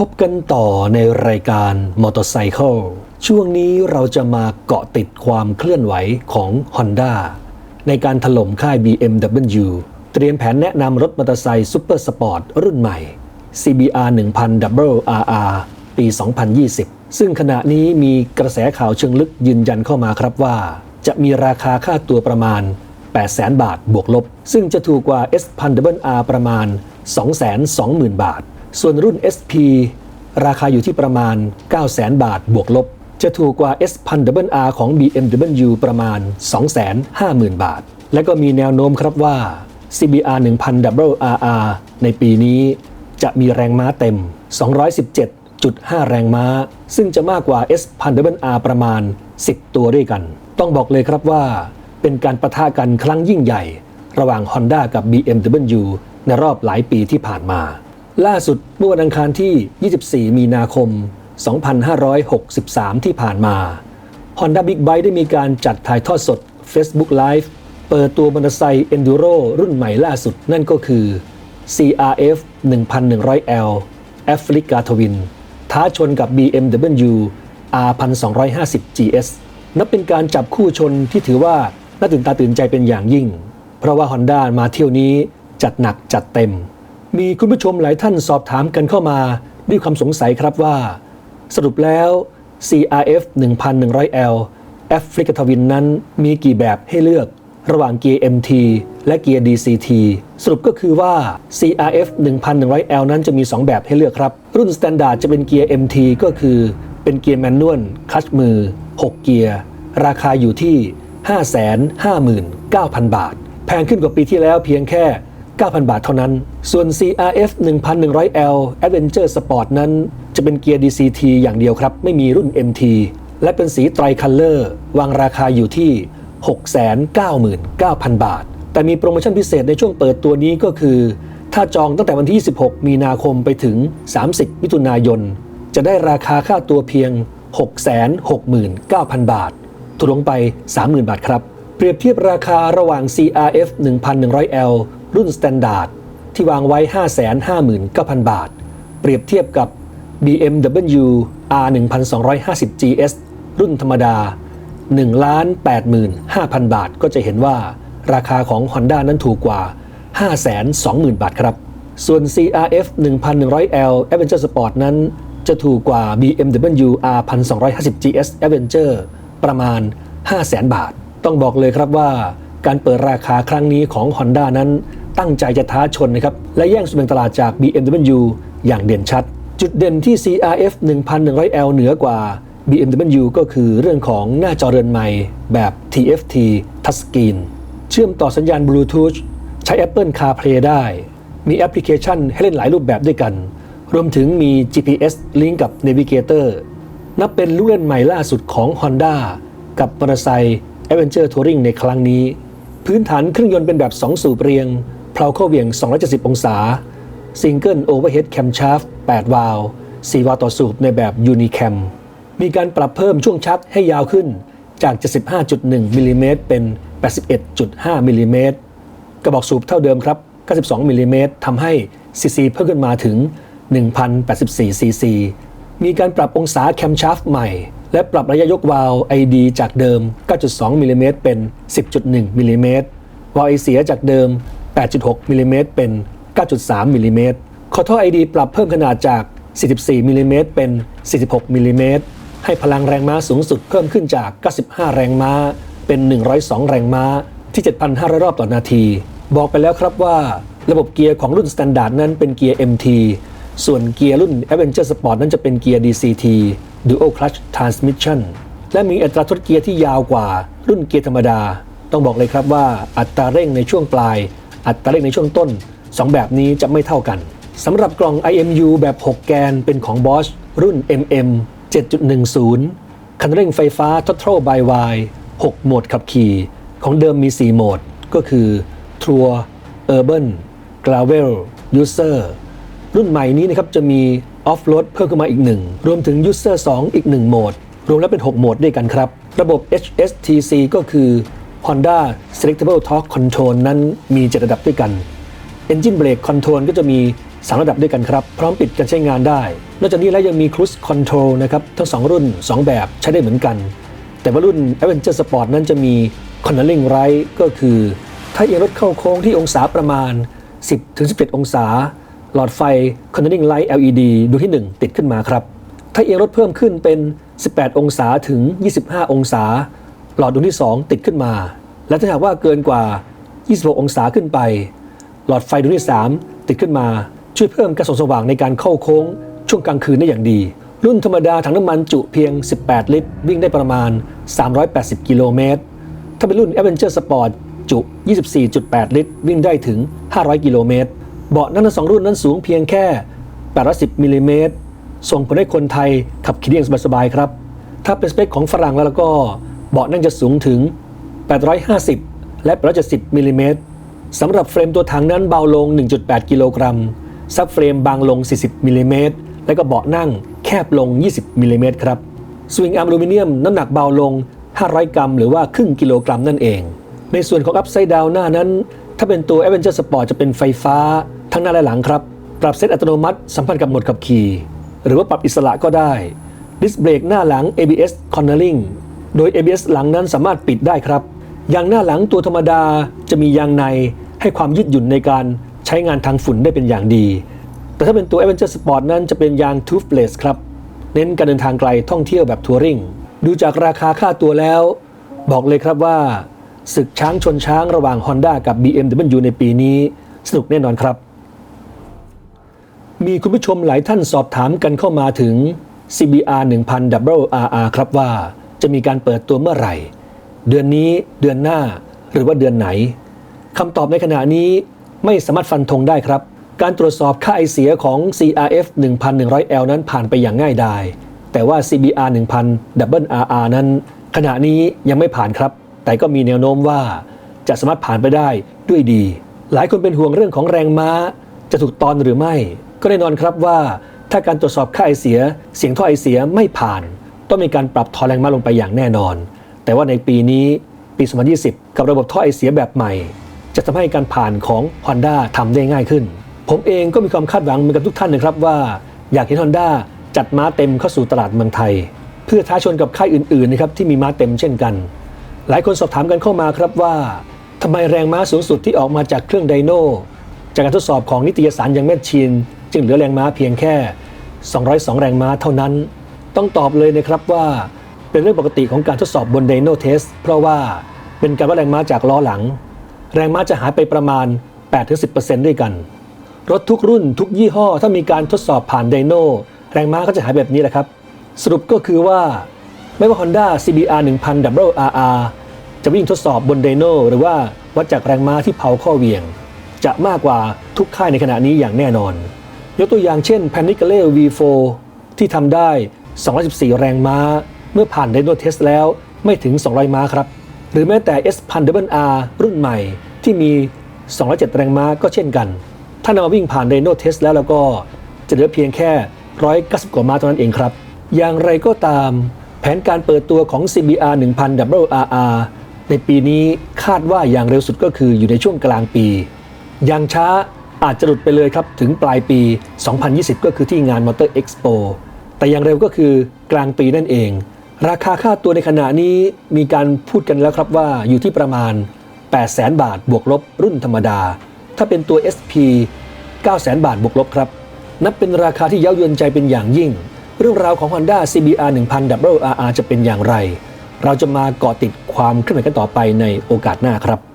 พบกันต่อในรายการ Motorcycle ช่วงนี้เราจะมาเกาะติดความเคลื่อนไหวของ Honda ในการถล่มค่าย BMW เตรียมแผนแนะนำรถมอเตอร์ไซค์ซูเปอร์สปอร์ตรุ่นใหม่ CBR 1000 WRR ปี 2020 ซึ่งขณะนี้มีกระแสข่าวเชิงลึกยืนยันเข้ามาครับว่า จะมีราคาค่าตัวประมาณ 800,000 บาทบวกลบ ซึ่งจะถูกกว่า S1000WR ประมาณ 220,000 บาท ส่วนรุ่น SP ราคาอยู่ที่ประมาณ 900,000 บาทบวกลบ จะถูกกว่า S1000R ของ BMW ประมาณ 250,000 บาท และก็มีแนวโน้มครับว่า CBR 1000 WRR ในปีนี้ จะมีแรงม้าเต็ม 217.5 แรงม้า ซึ่งจะมากกว่า S1000R ประมาณ 10 ตัวด้วยกัน ต้องบอกเลยครับว่า เป็นการประทะกันครั้งยิ่งใหญ่ ระหว่าง Honda กับ BMW ในรอบหลายปีที่ผ่านมา ล่าสุดเมื่อวันอังคารที่ 24 มีนาคม 2563 ที่ผ่านมา Honda Big Bike ได้มีการจัดถ่ายทอดสด Facebook Live เปิดตัวมอเตอร์ไซค์ Enduro รุ่นใหม่ล่าสุดนั่นก็คือ CRF 1100L Africa Twin ท้าชนกับ BMW R 1250 GS นับเป็นการจับคู่ชนที่ถือว่าน่าตื่นตาตื่นใจเป็นอย่างยิ่ง เพราะว่า Honda มาเที่ยวนี้ จัดหนักจัดเต็ม มีคุณผู้ชมหลายท่านสอบถามกันเข้ามาด้วยความสงสัยครับว่า สรุปแล้ว CRF 1100L Africa Twin นั้นมีกี่แบบให้เลือกระหว่างเกียร์ MT และเกียร์ DCT สรุปก็คือว่า CRF 1100L นั้นจะมี 2 แบบให้เลือกครับ รุ่น Standard จะเป็นเกียร์ MT ก็คือเป็นเกียร์แมนนวลคลัชมือ 6 เกียร์ ราคาอยู่ที่ 559,000 บาท แพงขึ้นกว่าปีที่แล้วเพียงแค่ 9,000 บาทเท่านั้น ส่วน CRF 1100L Adventure Sport นั้น จะเป็นเกียร์ DCT อย่างเดียวครับ ไม่มีรุ่น MT และเป็นสีไตรคัลเลอร์ วางราคาอยู่ที่ 699,000 บาท แต่มีโปรโมชั่นพิเศษในช่วงเปิดตัวนี้ก็คือ ถ้าจองตั้งแต่วันที่ 26 มีนาคมไปถึง 30 มิถุนายน จะได้ราคาค่าตัวเพียง 669,000 บาทถูกลงไป 30,000 บาทครับ เปรียบเทียบราคาระหว่าง CRF 1100L รุ่น Standard ที่วางไว้ 559,000 บาท เปรียบเทียบกับ BMW R 1250 GS รุ่นธรรมดา 1,85,000 บาท ก็จะเห็นว่าราคาของ Honda นั้นถูกกว่า 520,000 บาทครับ ส่วน CRF 1100L Adventure Sport นั้นจะถูกกว่า BMW R 1250 GS Adventure ประมาณ 500,000 บาท ต้องบอกเลยครับว่า การเปิดราคาครั้งนี้ของ Honda นั้น ตั้งใจจะท้าชนนะครับและแย่งส่วนแบ่งตลาดจาก BMW อย่างเด่นชัด จุดเด่นที่ CRF 1100L เหนือกว่า BMW ก็คือเรื่องของหน้าจอเรือนใหม่แบบ TFT Touchscreen เชื่อมต่อสัญญาณบลูทูธใช้ Apple CarPlay ได้ มีแอปพลิเคชันให้เล่นหลายรูปแบบด้วยกัน รวมถึงมี GPS ลิงก์กับ Navigator นับเป็นลูกเล่นใหม่ล่าสุดของ Honda กับมอเตอร์ไซค์ Adventure Touring ในครั้งนี้ พื้นฐานเครื่องยนต์เป็นแบบ 2 สูบเรียง เพลาเข้าเหวี่ยง 270 องศา Single Overhead Camshaft 8วาล์ว4วาล์วต่อสูบในแบบ Unicam มีการปรับเพิ่มช่วงชักให้ยาวขึ้นจาก 75.1มิลลิเมตรเป็น 81.5มิลลิเมตรกระบอกสูบเท่าเดิมครับ 92มิลลิเมตรทำให้ซีซีเพิ่มขึ้นมาถึง 1,084ซีซีมีการปรับองศาแคมชาร์ฟใหม่ และปรับระยะยกวาล์ว ID จากเดิม 9.2มิลลิเมตรเป็น 10.1มิลลิเมตรวาล์วไอเสียจากเดิม 8.6มิลลิเมตรเป็น 9.3มิลลิเมตรขอท่อ ID ปรับเพิ่มขนาดจาก 44มิลลิเมตรเป็น 46มิลลิเมตรให้พลังแรงม้าสูงสุดเพิ่มขึ้นจาก 95 แรงม้า เป็น 102 แรงม้า ที่ 7,500 รอบต่อนาที บอกไปแล้วครับว่าระบบเกียร์ของรุ่น Standard นั้นเป็นเกียร์ MT ส่วนเกียร์รุ่น Adventure Sport นั้นจะเป็นเกียร์ DCT Dual Clutch Transmission และมีอัตราทดเกียร์ที่ยาวกว่ารุ่นเกียร์ธรรมดา ต้องบอกเลยครับว่าอัตราเร่งในช่วงปลาย อัตราเร่งในช่วงต้น 2 แบบนี้จะไม่เท่ากันสำหรับกล่อง IMU แบบ 6 แกนเป็นของ Bosch รุ่น MM 7.10 คันเร่งไฟฟ้า Throttle by Wire 6 โหมดขับขี่ ของเดิมมี 4 โหมด ก็คือ Tour Urban Gravel User รุ่นใหม่นี้นะครับจะมี Off-Road เพิ่มขึ้นมาอีกหนึ่ง รวมถึง User 2 อีก 1 โหมด รวมแล้วเป็น 6 โหมดด้วยกันครับ ระบบ HSTC ก็คือ Honda Selectable Torque Control นั้นมี 7 ระดับด้วยกัน Engine Brake Control ก็จะมี 3 ระดับด้วยกันครับ พร้อมปิดการใช้งานได้ นอกจากนี้แล้วยังมี Cruise Control นะครับ ทั้ง 2 รุ่น 2 แบบใช้ได้เหมือนกัน แต่ว่ารุ่น Adventure Sport นั้นจะมี Cornering Right ก็คือ ถ้าเอียงรถเข้าโค้งที่องศาประมาณ 10-17 องศา หลอดไฟ Cornering Light LED ดวงที่ 1 ติดขึ้นมาครับถ้าเอียงรถเพิ่มขึ้นเป็น 18 องศาถึง 25 องศา หลอดดวงที่ 2 ติดขึ้นมา และถ้าหากว่าเกินกว่า 26 องศาขึ้นไป หลอดไฟดวงที่ 3 ติดขึ้นมา ช่วยเพิ่มการส่องสว่างในการเข้าโค้ง ช่วงกลางคืนได้อย่างดี รุ่นธรรมดาถังน้ำมันจุเพียง 18 ลิตร วิ่งได้ประมาณ 380 กิโลเมตร ถ้าเป็นรุ่น Adventure Sport จุ 24.8 ลิตร วิ่งได้ถึง 500 กิโลเมตร เบาะนั่งทั้งสองรุ่นนั้นสูงเพียงแค่ 810 มิลลิเมตร ส่งผลให้คนไทยขับขี่ได้อย่างสบายๆครับ ถ้าเป็นสเปคของฝรั่งแล้วก็ เบาะนั่งจะสูงถึง 850 และ870มิลลิเมตรสำหรับเฟรมตัวถังนั้นเบาลง 1.8 กิโลกรัม ซับเฟรมบางลง 40มิลลิเมตรและก็เบาะนั่งแคบลง 20มิลลิเมตรครับ สวิงอลูมิเนียมน้ำหนักเบาลง 500 กรัม หรือว่าครึ่งกิโลกรัมนั่นเอง ในส่วนของ Upside Down หน้านั้น ถ้าเป็นตัว Avenger Sport จะเป็นไฟฟ้า ทั้งหน้าและหลังครับ ปรับเซตอัตโนมัติสัมพันธ์กับโหมดขับขี่ หรือว่าปรับอิสระก็ได้ ดิสเบรกหน้าหลัง ABS Cornering โดย ABS หลังนั้นสามารถปิดได้ครับ ยางหน้าหลังตัวธรรมดาจะมียางในให้ความยืดหยุ่นในการใช้งานทางฝุ่นได้เป็นอย่างดี แต่ถ้าเป็นตัว Avenger Sport นั้นจะเป็นยาง Toothless ครับ เน้นการเดินทางไกลท่องเที่ยวแบบทัวริง ดูจากราคาค่าตัวแล้ว บอกเลยครับว่า ศึกช้างชนช้างระหว่าง Honda กับ BMW ในปีนี้ สนุกแน่นอนครับ มีคุณผู้ชมหลายท่านสอบถามกันเข้ามาถึง CBR 1000 WRR ครับว่า จะมีการเปิดตัวเมื่อไหร่ เดือนนี้เดือนหน้าหรือว่าเดือนไหนคำตอบในขณะนี้ไม่สามารถฟันธงได้ครับ การตรวจสอบค่าไอเสียของ CRF 1100L นั้นผ่านไปอย่างง่ายดาย แต่ว่า CBR 1000 WRR นั้น ขณะนี้ยังไม่ผ่านครับ แต่ก็มีแนวโน้มว่าจะสามารถผ่านไปได้ด้วยดี หลายคนเป็นห่วงเรื่องของแรงม้า จะถูกตอนหรือไม่ ก็แน่นอนครับว่า ถ้าการตรวจสอบค่าไอเสีย เสียงท่อไอเสียไม่ผ่าน ต้องมีการปรับทอนแรงม้าลงไปอย่างแน่นอน แต่ว่าในปีนี้ปี 2020 กับระบบท่อไอเสียแบบใหม่ จะทำให้การผ่านของ Honda ทำได้ง่ายขึ้น ผมเองก็มีความคาดหวังเหมือนกับทุกท่านนะครับว่า อยากเห็น Honda จัดม้าเต็มเข้าสู่ตลาดเมืองไทย เพื่อท้าชนกับค่ายอื่นๆนะครับที่มีม้าเต็มเช่นกัน หลายคนสอบถามกันเข้ามาครับว่าทำไมแรงม้าสูงสุดที่ออกมาจากเครื่องไดโนจากการทดสอบของนิตยสารย่างแมชชีน จึงเหลือแรงม้าเพียงแค่ 202 แรงม้าเท่านั้น ต้องตอบเลยนะครับว่าเป็นเรื่องปกติของการทดสอบบนไดโนเทสเพราะว่าเป็นการวัดแรงม้าจากล้อหลัง แรงม้าจะหายไปประมาณ 8-10%ด้วยกัน รถทุกรุ่นทุกยี่ห้อ ถ้ามีการทดสอบผ่านไดโนแรงม้าก็จะหายแบบนี้แหละครับ สรุปก็คือว่าไม่ว่า Honda CBR 1000 WRR จะวิ่งทดสอบบนไดโนหรือว่าวัดจากแรงม้าที่เผาข้อเวียง จะมากกว่าทุกค่ายในขณะนี้อย่างแน่นอน ยกตัวอย่างเช่น p a n i c a l e V4 ที่ทำได้ 214 แรงม้า เมื่อผ่านไดโนเทสแล้วไม่ถึง 200 ม้าครับ หรือแม้แต่ S1000R รุ่นใหม่ที่มี 207 แรงม้าก็เช่นกัน ถ้านำมาวิ่งผ่านไดโนเทสแล้วแล้วก็จะเหลือเพียงแค่ 190 กว่าม้าเท่านั้นเองครับ อย่างไรก็ตามแผนการเปิดตัวของ CBR 1000 WRR ในปีนี้คาดว่าอย่างเร็วสุดก็คืออยู่ในช่วงกลางปี อย่างช้าอาจจะหลุดไปเลยครับถึงปลายปี 2020 ก็คือที่งาน Motor Expo แต่อย่างเร็วก็คือกลางปีนั่นเอง ราคาค่าตัวในขณะนี้มีการพูดกันแล้วครับว่าอยู่ที่ประมาณ 800,000บาทบวกลบรุ่นธรรมดา ถ้าเป็นตัว SP 900,000บาทบวกลบครับ นับเป็นราคาที่เย้ายวนใจเป็นอย่างยิ่ง เรื่องราวของ Honda CBR 1000 WRR จะเป็นอย่างไร เราจะมาเกาะติดความเคลื่อนไหวกันต่อไปในโอกาสหน้าครับ